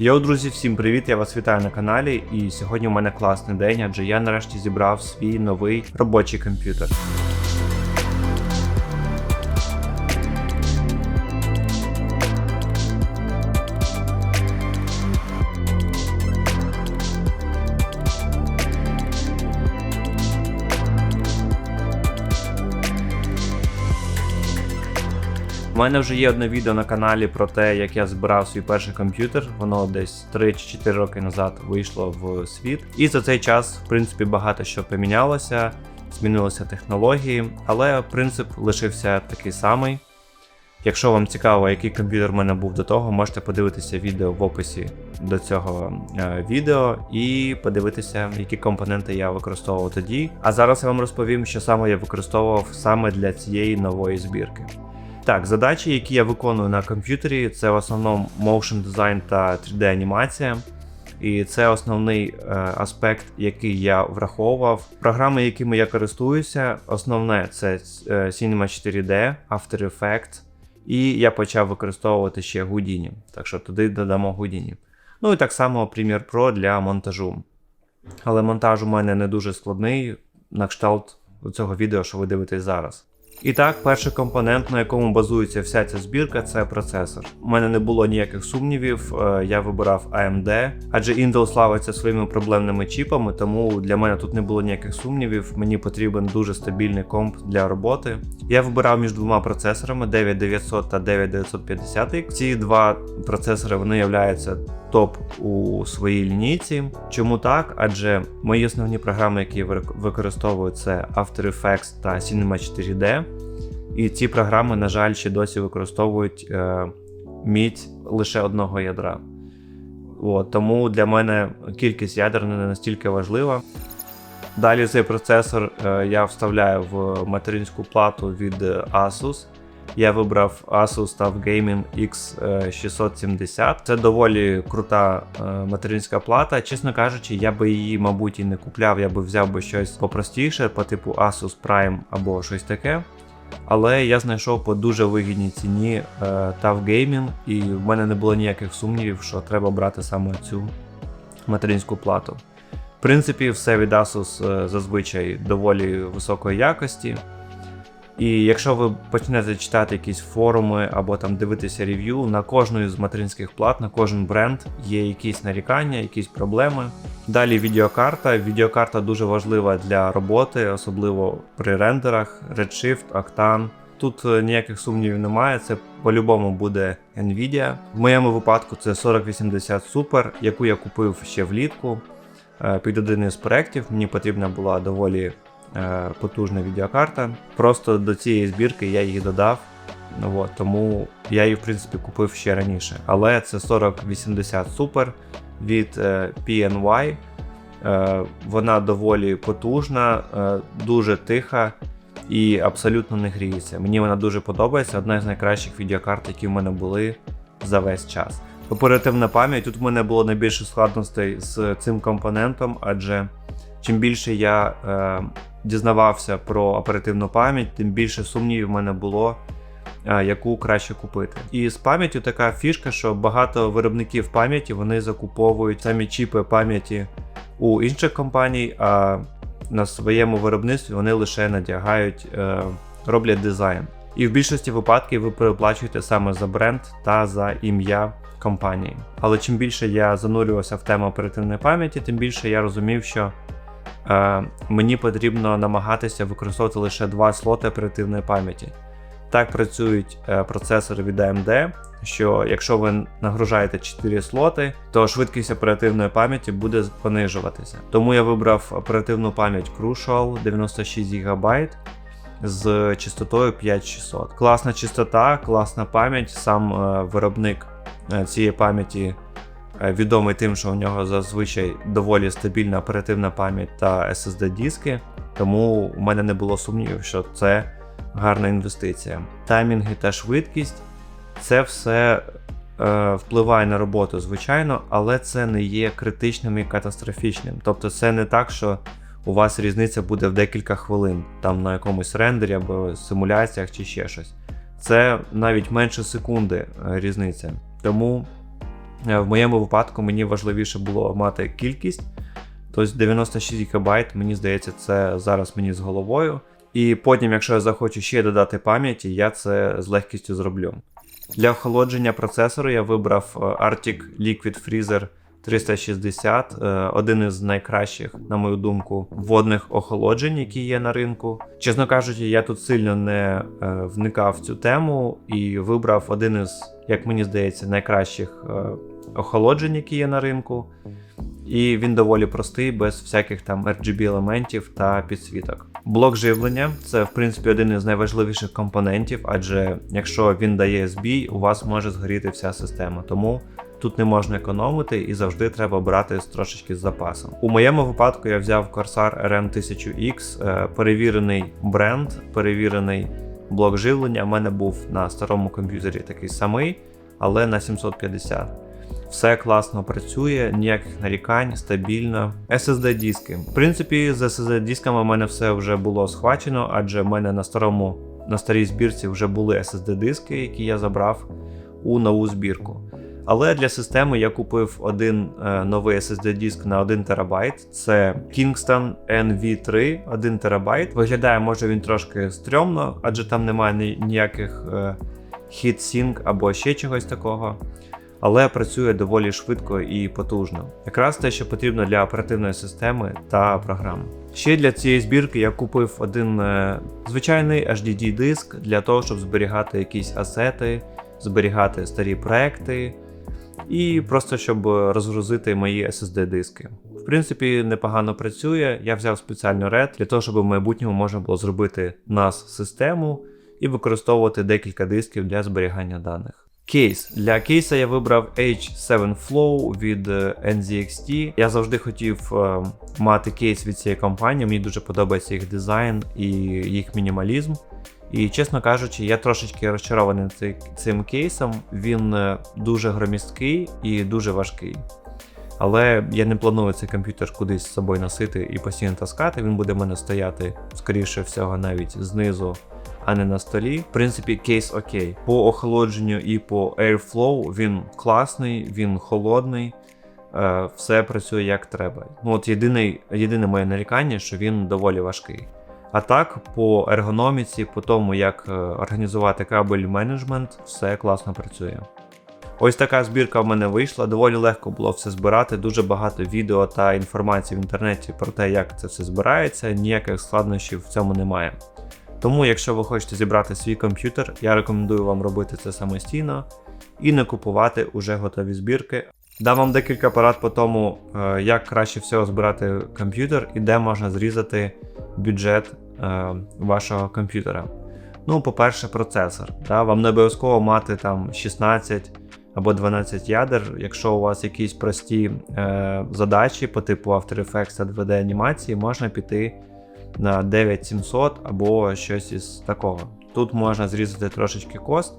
Йоу, друзі, всім привіт! Я вас вітаю на каналі. І сьогодні у мене класний день, адже я нарешті зібрав свій новий робочий комп'ютер. У мене вже є одне відео на каналі про те, як я збирав свій перший комп'ютер. Воно десь 3 чи 4 роки назад вийшло в світ. І за цей час, в принципі, багато що помінялося, змінилися технології, але принцип лишився такий самий. Якщо вам цікаво, який комп'ютер в мене був до того, можете подивитися відео в описі до цього е, відео і подивитися, які компоненти я використовував тоді. А зараз я вам розповім, що саме я використовував саме для цієї нової збірки. Так, задачі, які я виконую на комп'ютері, це в основному motion design та 3D анімація. І це основний е, аспект, який я враховував. Програми, якими я користуюся, основне це е, Cinema 4D, After Effects, і я почав використовувати ще Houdini. Так що туди додамо Houdini. Ну і так само Premiere Pro для монтажу. Але монтаж у мене не дуже складний, на кшталт цього відео, що ви дивитесь зараз. І так, перший компонент, на якому базується вся ця збірка, це процесор. У мене не було ніяких сумнівів, е, я вибирав AMD, адже Intel славиться своїми проблемними чіпами, тому для мене тут не було ніяких сумнівів. Мені потрібен дуже стабільний комп для роботи. Я вибирав між двома процесорами 9900 та 9950. Ці два процесори вони являються топ у своїй лінійці. Чому так? Адже мої основні програми, які я використовую, це After Effects та Cinema 4D. І ці програми, на жаль, ще досі використовують е, мідь лише одного ядра. От, тому для мене кількість ядер не настільки важлива. Далі цей процесор е, я вставляю в материнську плату від Asus. Я вибрав Asus TUF Gaming X670. Це доволі крута е, материнська плата. Чесно кажучи, я би її, мабуть, і не купляв, я би взяв би щось попростіше, по типу Asus Prime або щось таке. Але я знайшов по дуже вигідній ціні е, TUF Gaming, і в мене не було ніяких сумнівів, що треба брати саме цю материнську плату. В принципі, все від Asus е, зазвичай доволі високої якості. І якщо ви почнете читати якісь форуми або там дивитися рев'ю, на кожну з материнських плат, на кожен бренд є якісь нарікання, якісь проблеми. Далі відеокарта. Відеокарта дуже важлива для роботи, особливо при рендерах, Redshift, Octane. Тут е, ніяких сумнівів немає, це по-любому буде Nvidia. В моєму випадку це 4080 Super, яку я купив ще влітку е, під один із проєктів. Мені потрібна була доволі потужна відеокарта. Просто до цієї збірки я її додав. Ну, от, Тому я її в принципі купив ще раніше. Але це 4080 Super від е, PNY. Е, вона доволі потужна, дуже тиха і абсолютно не гріється. Мені вона дуже подобається, одна з найкращих відеокарт, які в мене були за весь час. Оперативна пам'ять тут в мене було найбільше складностей з цим компонентом, адже чим більше я е, дізнавався про оперативну пам'ять, тим більше сумнівів в мене було, е, яку краще купити. І з пам'яттю така фішка, що багато виробників пам'яті вони закуповують самі чіпи пам'яті у інших компаній, а на своєму виробництві вони лише надягають, е, роблять дизайн. І в більшості випадків ви переплачуєте саме за бренд та за ім'я компанії. Але чим більше я занурювався в тему оперативної пам'яті, тим більше я розумів, що Е, мені потрібно намагатися використовувати лише два слоти оперативної пам'яті. Так працюють е, процесори від AMD, що якщо ви нагружаєте 4 слоти, то швидкість оперативної пам'яті буде понижуватися. Тому я вибрав оперативну пам'ять Crucial 96 ГБ з частотою 5600. Класна частота, класна пам'ять, сам е, виробник цієї пам'яті Е, відомий тим, що у нього зазвичай доволі стабільна оперативна пам'ять та SSD-диски, тому у мене не було сумнівів, що це гарна інвестиція. Таймінги та швидкість це все е, впливає на роботу, звичайно, але це не є критичним і катастрофічним. Тобто, це не так, що у вас різниця буде в декілька хвилин, там на якомусь рендері або симуляціях чи ще щось. Це навіть менше секунди е, різниця. Тому Е, В моєму випадку мені важливіше було мати кількість. Тобто 96 ГБ, мені здається, це зараз мені з головою. І потім, якщо я захочу ще додати пам'яті, я це з легкістю зроблю. Для охолодження процесору я вибрав е, Arctic Liquid Freezer 360, е, один із найкращих, на мою думку, водних охолоджень, які є на ринку. Чесно кажучи, я тут сильно не е, вникав в цю тему і вибрав один із, як мені здається, найкращих е, охолоджень, які є на ринку. І він доволі простий, без всяких там RGB елементів та підсвіток. Блок живлення це в принципі один із найважливіших компонентів, адже якщо він дає збій, у вас може згоріти вся система. Тому тут не можна економити і завжди треба брати трошечки з запасом. У моєму випадку я взяв Corsair RM1000X, е, перевірений бренд, перевірений блок живлення. У мене був на старому комп'ютері такий самий, але на 750. Все класно працює, ніяких нарікань, стабільно. SSD диски. В принципі, з SSD дисками в мене все вже було схвачено, адже в мене на старому на старій збірці вже були SSD диски, які я забрав у нову збірку. Але для системи я купив один е, новий SSD диск на 1 ТБ. Це Kingston NV3 1 ТБ. Виглядає, може він трошки стрьомно, адже там немає ні- ніяких е, heatsink або ще чогось такого але працює доволі швидко і потужно. Якраз те, що потрібно для оперативної системи та програм. Ще для цієї збірки я купив один е, звичайний HDD диск для того, щоб зберігати якісь асети, зберігати старі проекти і просто щоб розгрузити мої SSD диски. В принципі, непогано працює. Я взяв спеціальну RED для того, щоб в майбутньому можна було зробити NAS систему і використовувати декілька дисків для зберігання даних. Кейс. Для кейса я вибрав H7 Flow від е, NZXT. Я завжди хотів е, мати кейс від цієї компанії. Мені дуже подобається їх дизайн і їх мінімалізм. І чесно кажучи, я трошечки розчарований ци- цим кейсом. Він е, дуже громісткий і дуже важкий. Але я не планую цей комп'ютер кудись з собою носити і постійно таскати. Він буде в мене стояти, скоріше всього, навіть знизу, а не на столі. В принципі, кейс окей. По охолодженню і по Airflow він класний, він холодний. е, Все працює як треба. Ну от єдине, єдине моє нарікання, що він доволі важкий. А так, по ергономіці, по тому, як е, організувати кабель менеджмент, все класно працює. Ось така збірка в мене вийшла. Доволі легко було все збирати. Дуже багато відео та інформації в інтернеті про те, як це все збирається. Ніяких складнощів в цьому немає. Тому, якщо ви хочете зібрати свій комп'ютер, я рекомендую вам робити це самостійно і не купувати уже готові збірки. Дам вам декілька порад по тому, е, як краще всього збирати комп'ютер і де можна зрізати бюджет е, вашого комп'ютера. Ну, по-перше, процесор. Да? Вам не обов'язково мати там 16 або 12 ядер, якщо у вас якісь прості е, задачі по типу After Effects та 2D анімації, можна піти на 9700 або щось із такого. Тут можна зрізати трошечки кост,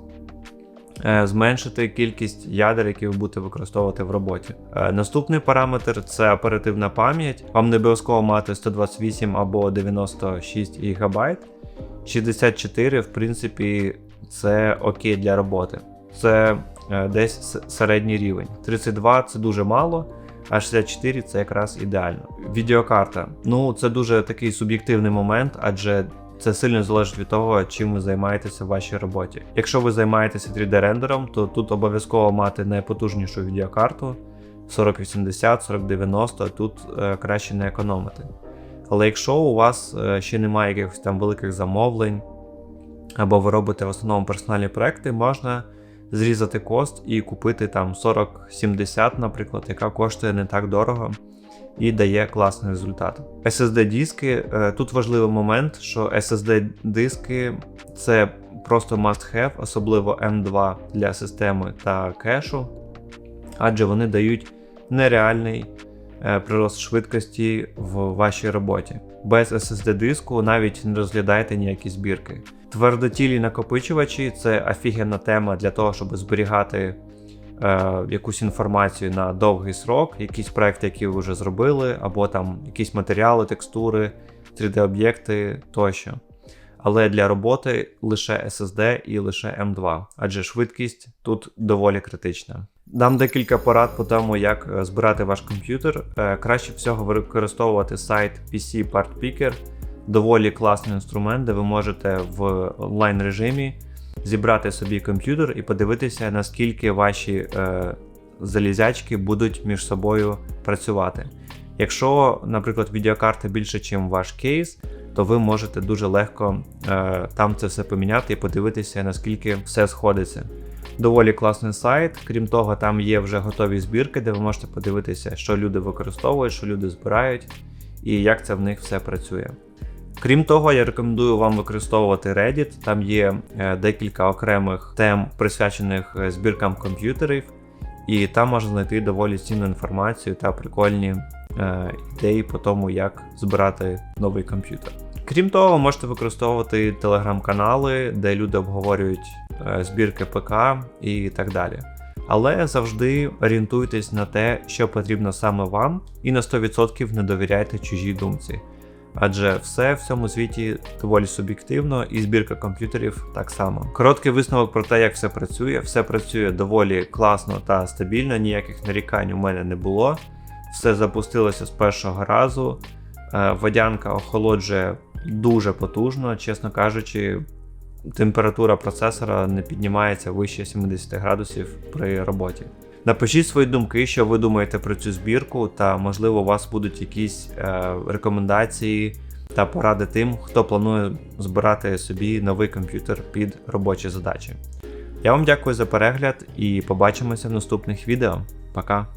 е, зменшити кількість ядер, які ви будете використовувати в роботі. Е, Наступний параметр це оперативна пам'ять. Вам не обов'язково мати 128 або 96 ГБ. 64, в принципі, це окей для роботи. Це е, десь середній рівень. 32 це дуже мало, а 64 це якраз ідеально. Відеокарта. Ну, це дуже такий суб'єктивний момент, адже це сильно залежить від того, чим ви займаєтеся в вашій роботі. Якщо ви займаєтеся 3D-рендером, то тут обов'язково мати найпотужнішу відеокарту 4080, 4090, тут е, краще не економити. Але якщо у вас е, ще немає якихось там великих замовлень, або ви робите в основному персональні проекти, можна зрізати кост і купити там 4070, наприклад, яка коштує не так дорого і дає класний результат. SSD-диски, е, тут важливий момент, що SSD-диски це просто must-have, особливо M2 для системи та кешу, адже вони дають нереальний е, прирост швидкості в вашій роботі. Без SSD диску навіть не розглядайте ніякі збірки. Твердотілі накопичувачі це офігенна тема для того, щоб зберігати е, якусь інформацію на довгий срок, якісь проекти, які ви вже зробили, або там якісь матеріали, текстури, 3D-об'єкти тощо. Але для роботи лише SSD і лише M2, адже швидкість тут доволі критична. Дам декілька порад по тому, як е, збирати ваш комп'ютер. Е, Краще всього використовувати сайт PC Part Picker. Доволі класний інструмент, де ви можете в онлайн режимі зібрати собі комп'ютер і подивитися, наскільки ваші е, залізячки будуть між собою працювати. Якщо, наприклад, відеокарта більше, ніж ваш кейс, то ви можете дуже легко е, там це все поміняти і подивитися, наскільки все сходиться. Доволі класний сайт. Крім того, там є вже готові збірки, де ви можете подивитися, що люди використовують, що люди збирають і як це в них все працює. Крім того, я рекомендую вам використовувати Reddit. Там є е, декілька окремих тем, присвячених е, збіркам комп'ютерів, і там можна знайти доволі цінну інформацію та прикольні е, ідеї по тому, як збирати новий комп'ютер. Крім того, можете використовувати телеграм-канали, де люди обговорюють збірки ПК і так далі. Але завжди орієнтуйтесь на те, що потрібно саме вам, і на 100% не довіряйте чужій думці. Адже все в цьому світі доволі суб'єктивно, і збірка комп'ютерів так само. Короткий висновок про те, як все працює. Все працює доволі класно та стабільно, ніяких нарікань у мене не було. Все запустилося з першого разу. Е, Водянка охолоджує дуже потужно, чесно кажучи, температура процесора не піднімається вище 70 градусів при роботі. Напишіть свої думки, що ви думаєте про цю збірку, та можливо у вас будуть якісь е, рекомендації та поради тим, хто планує збирати собі новий комп'ютер під робочі задачі. Я вам дякую за перегляд і побачимося в наступних відео. Пока!